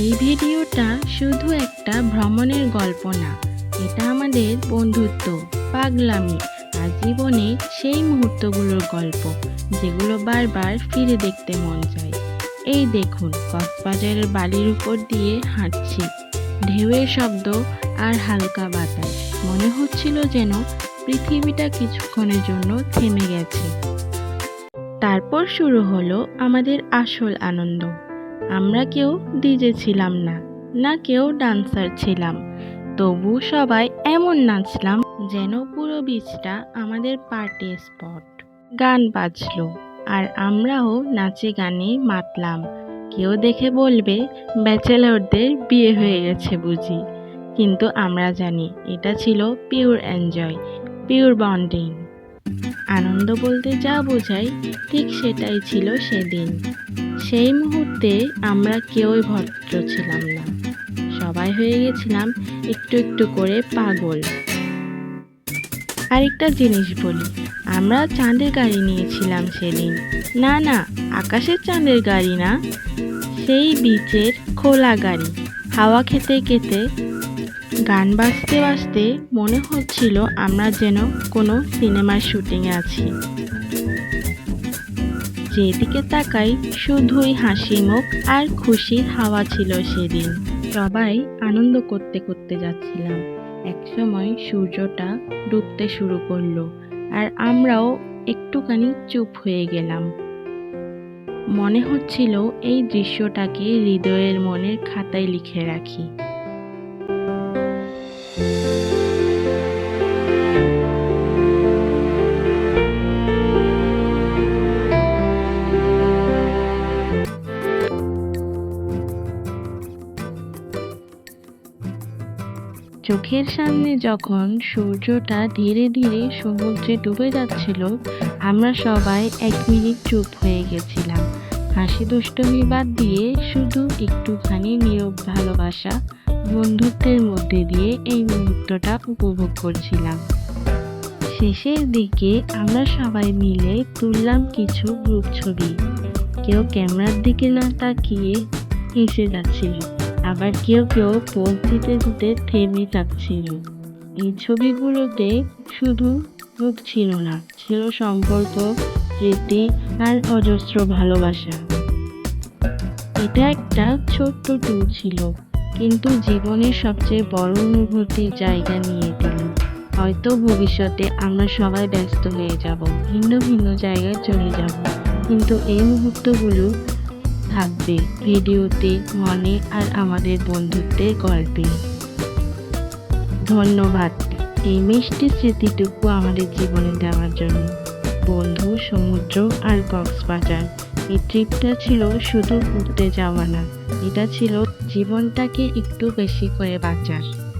এই ভিডিওটা শুধু একটা ভ্রমণের গল্প না, এটা আমাদের বন্ধুত্ব, পাগলামি আর জীবনের সেই মুহূর্তগুলোর গল্প, যেগুলো বারবার ফিরে দেখতে মন চায়। এই দেখুন, কক্সবাজারের বালির উপর দিয়ে হাঁটছি। ঢেউয়ের শব্দ আর হালকা বাতাস, মনে হচ্ছিল যেন পৃথিবীটা কিছুক্ষণের জন্য থেমে গেছে। তারপর শুরু হলো আমাদের আসল আনন্দ। আমরা কেউ ডিজে ছিলাম না না কেউ ডান্সার ছিলাম। তবু সবাই এমন নাচলাম যেন পুরো বিচটা আমাদের পার্টি স্পট গান বাজলো আর আমরাও নাচে গানে মাতলাম। কেউ দেখে বলবে ব্যাচেলরদের বিয়ে হয়ে গেছে বুঝি। কিন্তু আমরা জানি এটা ছিল পিওর এনজয় পিওর বন্ডিং আনন্দ বলতে যা বোঝায়, ঠিক সেটাই ছিল সেদিন। সেই মুহূর্তে আমরা কেউই ভদ্র ছিলাম না। সবাই হয়ে গেছিলাম একটু একটু করে পাগল। আরেকটা জিনিস বলি, আমরা চাঁদের গাড়ি নিয়েছিলাম সেদিন। না না, আকাশের চাঁদের গাড়ি না, সেই বিচের খোলা গাড়ি। হাওয়া খেতে খেতে, গান বাজতে বাজতে মনে হচ্ছিল আমরা যেন কোনো সিনেমার শুটিংয়ে আছি। যেদিকে তাকাই, শুধুই হাসি মুখ আর খুশির হাওয়া ছিল সেদিন। সবাই আনন্দ করতে করতে যাচ্ছিলাম। একসময় সূর্যটা ডুবতে শুরু করল আর আমরাও একটুখানি চুপ হয়ে গেলাম। মনে হচ্ছিল এই দৃশ্যটাকে হৃদয়ের মনের খাতায় লিখে রাখি। চোখের সামনে যখন সূর্যটা ধীরে ধীরে সমুদ্রে ডুবে যাচ্ছিল, আমরা সবাই এক মিনিট চুপ হয়ে গেছিলাম। হাসি দুষ্টমি বাদ দিয়ে শুধু একটুখানি নীরব ভালোবাসা বন্ধুত্বের মধ্যে দিয়ে এই মুহূর্তটা উপভোগ করছিলাম। শেষের দিকে আমরা সবাই মিলে তুললাম কিছু গ্রুপ ছবি। কেউ ক্যামেরার দিকে না তাকিয়ে হেসে যাচ্ছিল। আবার কেউ কেউ পোজ দিতে দিতে থেমে যাচ্ছিল এই ছবিগুলোতে শুধু রূপ ছিল না, ছিল সম্পর্ক, স্মৃতি আর অজস্র ভালোবাসা। এটা একটা ছোট্ট ট্যুর ছিল, কিন্তু জীবনের সবচেয়ে বড় অনুভূতির জায়গা নিয়ে দিল। হয়তো ভবিষ্যতে আমরা সবাই ব্যস্ত হয়ে যাব, ভিন্ন ভিন্ন জায়গায় চলে যাব, কিন্তু এই মুহূর্তগুলো থাকবে ভিডিওতে মনে আর আমাদের বন্ধুত্বের গল্পে। ধন্যবাদ এই মিষ্টি স্মৃতিটুকু আমাদের জীবনে দেওয়ার জন্য। বন্ধু, সমুদ্র আর কক্সবাজার, এই ট্রিপটা ছিল শুধু ঘুরতে যাওয়া না, এটা ছিল জীবনটাকে একটু বেশি করে বাঁচার।